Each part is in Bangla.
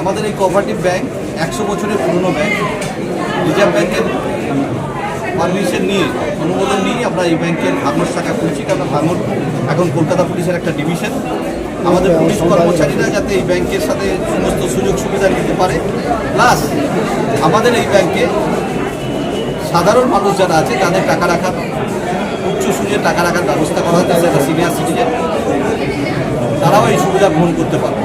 আমাদের এই কোঅপারেটিভ ব্যাংক একশো বছরের পুরনো ব্যাংক রিজার্ভ ব্যাংকের পারমিশন নিয়ে, অনুমোদন নিয়ে আমরা এই ব্যাংকের ভাঙর শাখা খুলছি। কারণ ভাঙর এখন কলকাতা পুলিশের একটা ডিভিশন আমাদের পুলিশ কর্মচারীরা যাতে এই ব্যাংকের সাথে সমস্ত সুযোগ সুবিধা নিতে পারে। প্লাস আমাদের এই ব্যাংকে সাধারণ মানুষ যারা আছে, তাদের টাকা রাখার, উচ্চ সুযোগে টাকা রাখার ব্যবস্থা করা হচ্ছে, সেটা সিনিয়র সিটিজেন তারাও এই সুবিধা গ্রহণ করতে পারবে।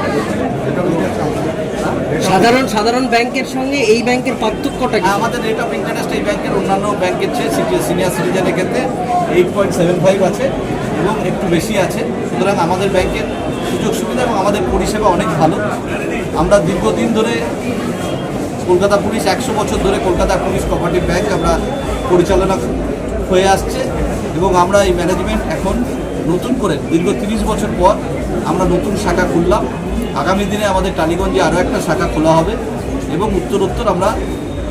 সাধারণ সাধারণ ব্যাংকের সঙ্গে এই ব্যাংকের পার্থক্যটা কি? আমাদের রেট অফ ইন্টারেস্ট এই ব্যাংকের অন্যান্য ব্যাংকের চেয়ে সিনিয়র সিটিজেনের ক্ষেত্রে এইট পয়েন্ট সেভেন ফাইভ আছে এবং একটু বেশি আছে। সুতরাং আমাদের ব্যাংকের সুযোগ সুবিধা এবং আমাদের পরিষেবা অনেক ভালো। আমরা দীর্ঘদিন ধরে কলকাতা পুলিশ, একশো বছর ধরে কলকাতা পুলিশ কোঅপারেটিভ ব্যাংক আমরা পরিচালনা হয়ে আসছে এবং আমরা এই ম্যানেজমেন্ট এখন নতুন করে দীর্ঘ তিরিশ বছর পর আমরা নতুন শাখা খুললাম। আগামী দিনে আমাদের টালিগঞ্জে আরও একটা শাখা খোলা হবে এবং উত্তরোত্তর আমরা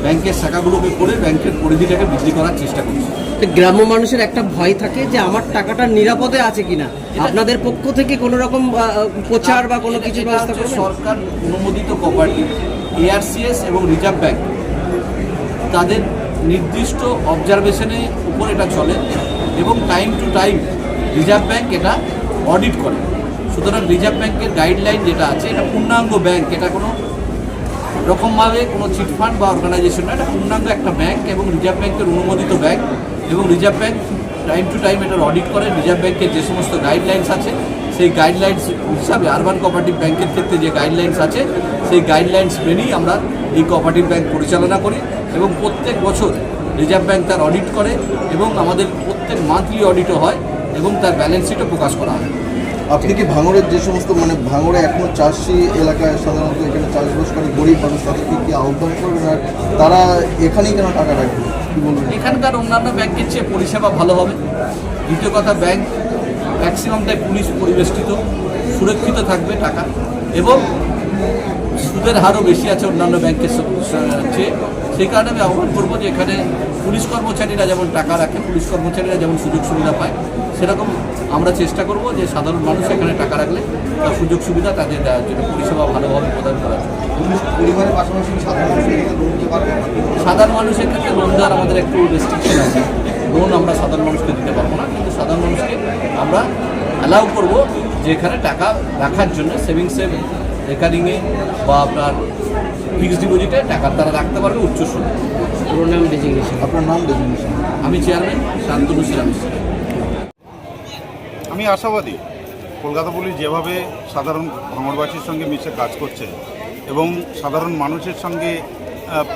ব্যাংকের শাখাগুলোকে করে ব্যাংকের পরিধিটাকে বৃদ্ধি করার চেষ্টা করছি। গ্রাম্য মানুষের একটা ভয় থাকে যে আমার টাকাটা নিরাপদে আছে কিনা। আপনাদের পক্ষ থেকে কোনো রকম প্রচার বা কোনো কিছু সরকার অনুমোদিত কোঅপারেটিভ এআরসিএস এবং রিজার্ভ ব্যাংক তাদের নির্দিষ্ট অবজারভেশনের উপর এটা চলে এবং time to time reserve bank এটা অডিট করে। সুতরাং রিজার্ভ ব্যাংকের গাইডলাইন যেটা আছে, এটা পূর্ণাঙ্গ ব্যাংক, এটা কোনো রকমভাবে কোনো চিটফান্ড বা অর্গানাইজেশন না, এটা পূর্ণাঙ্গ একটা ব্যাংক এবং রিজার্ভ ব্যাংকের অনুমোদিত ব্যাংক এবং reserve bank time to time এটার অডিট করে, রিজার্ভ ব্যাংকের যে সমস্ত গাইডলাইন্স আছে, সেই গাইডলাইন্স হিসাবে আরবান কোঅপারেটিভ ব্যাংকের ক্ষেত্রে যে গাইডলাইন্স আছে, সেই গাইডলাইন্স মেনেই আমরা এই কোঅপারেটিভ ব্যাংক পরিচালনা করি এবং প্রত্যেক বছর রিজার্ভ ব্যাংক তার অডিট করে এবং আমাদের প্রত্যেক মান্থলি অডিটও হয় এবং তার ব্যালেন্স শিটও প্রকাশ করা হয়। আপনি কি ভাঙড়ের যে সমস্ত মানে ভাঙড়ে এখনও চাষি এলাকায় সাধারণত এখানে চাষবাস করে গরিব মানুষ তাদেরকে কি আহ্বান করবেন আর তারা এখানেই কেন টাকা রাখবে? কি বলবেন? এখানকার অন্যান্য ব্যাংকের চেয়ে পরিষেবা ভালো হবে। দ্বিতীয় কথা, ব্যাংক ম্যাক্সিমামটাই পুলিশ পরিবেষ্টিত, সুরক্ষিত থাকবে টাকা। এবং সুদের হারও বেশি আছে অন্যান্য ব্যাংকের চেয়ে সেই কারণে আমি আহ্বান করব যে এখানে পুলিশ কর্মচারীরা যেমন টাকা রাখে পুলিশ কর্মচারীরা যেমন সুযোগ সুবিধা পায় সেরকম আমরা চেষ্টা করব যে সাধারণ মানুষ এখানে টাকা রাখলে তার সুযোগ সুবিধা তাদের দেওয়ার জন্য পরিষেবা ভালোভাবে প্রদান করার সাধারণ মানুষের ক্ষেত্রে লোন দেওয়ার আমাদের একটু রেস্ট্রিকশন আছে। লোন আমরা সাধারণ মানুষকে দিতে পারব না কিন্তু সাধারণ মানুষকে আমরা অ্যালাউ করব যে এখানে টাকা রাখার জন্য সেভিংসে রেকারিংয়ে বা আপনার ফিক্সড ডিপোজিটে টাকা তারা রাখতে পারবে উচ্চ সুদ পুরো নাম ডেজিগনেশন আপনার নাম ডেজিগনেশন আমি চেয়ারম্যান শান্তনু শ্রীরাম আমি আশাবাদী কলকাতা পুলিশ যেভাবে সাধারণ ভাঙড়বাসীর সঙ্গে মিশে কাজ করছে এবং সাধারণ মানুষের সঙ্গে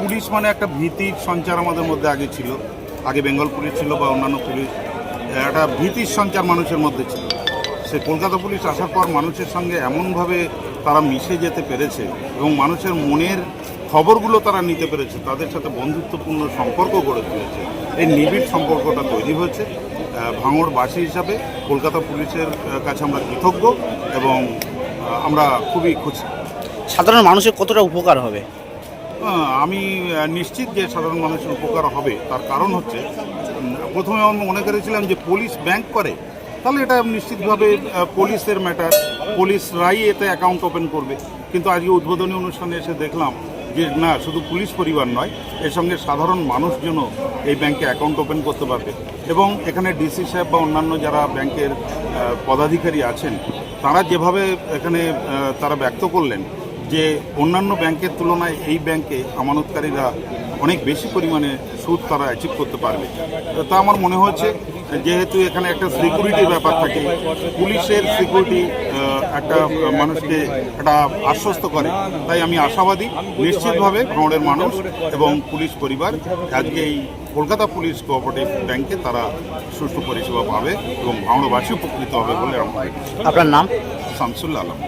পুলিশ মানে একটা ভীতির সঞ্চার আমাদের মধ্যে আগে ছিল। আগে বেঙ্গল পুলিশ ছিল বা অন্যান্য পুলিশ একটা ভীতির সঞ্চার মানুষের মধ্যে ছিল। সে কলকাতা পুলিশ আসার পর মানুষের সঙ্গে এমনভাবে তারা মিশে যেতে পেরেছে এবং মানুষের মনের খবরগুলো তারা নিতে পেরেছে তাদের সাথে বন্ধুত্বপূর্ণ সম্পর্ক গড়ে তুলেছে। এই নিবিড় সম্পর্কটা তৈরি হয়েছে ভাঙড়বাসী হিসাবে। কলকাতা পুলিশের কাছে আমরা কৃতজ্ঞ এবং আমরা খুবই খুশি। সাধারণ মানুষের কতটা উপকার হবে? আমি নিশ্চিত যে সাধারণ মানুষের উপকার হবে। তার কারণ হচ্ছে প্রথমে আমি মনে করেছিলাম যে পুলিশ ব্যাংক করে তাহলে এটা নিশ্চিতভাবে পুলিশের ম্যাটার পুলিশরাই এতে অ্যাকাউন্ট ওপেন করবে। কিন্তু আজকে উদ্বোধনী অনুষ্ঠানে এসে দেখলাম যে, না, শুধু পুলিশ পরিবার নয়, এর সঙ্গে সাধারণ মানুষজনও এই ব্যাংকে অ্যাকাউন্ট ওপেন করতে পারবে। এবং এখানে ডিসি সাহেব বা অন্যান্য যারা ব্যাংকের পদাধিকারী আছেন, তারা যেভাবে এখানে তারা ব্যক্ত করলেন যে অন্যান্য ব্যাংকের তুলনায় এই ব্যাংকে আমানতকারীরা অনেক বেশি পরিমাণে সুদ তারা অ্যাচিভ করতে পারবে। তো তা আমার মনে হয়েছে যেহেতু এখানে একটা সিকিউরিটির ব্যাপার থাকে পুলিশের সিকিউরিটি একটা মানুষকে একটা আশ্বস্ত করে। তাই আমি আশাবাদী নিশ্চিতভাবে ভাঙড়ের মানুষ এবং পুলিশ পরিবার আজকে এই কলকাতা পুলিশ কোঅপারেটিভ ব্যাংকে তারা সুষ্ঠু পরিষেবা পাবে এবং ভাঙড়বাসী উপকৃত হবে বলে আমার আপনার নাম? শামসুল্লাহ আলম।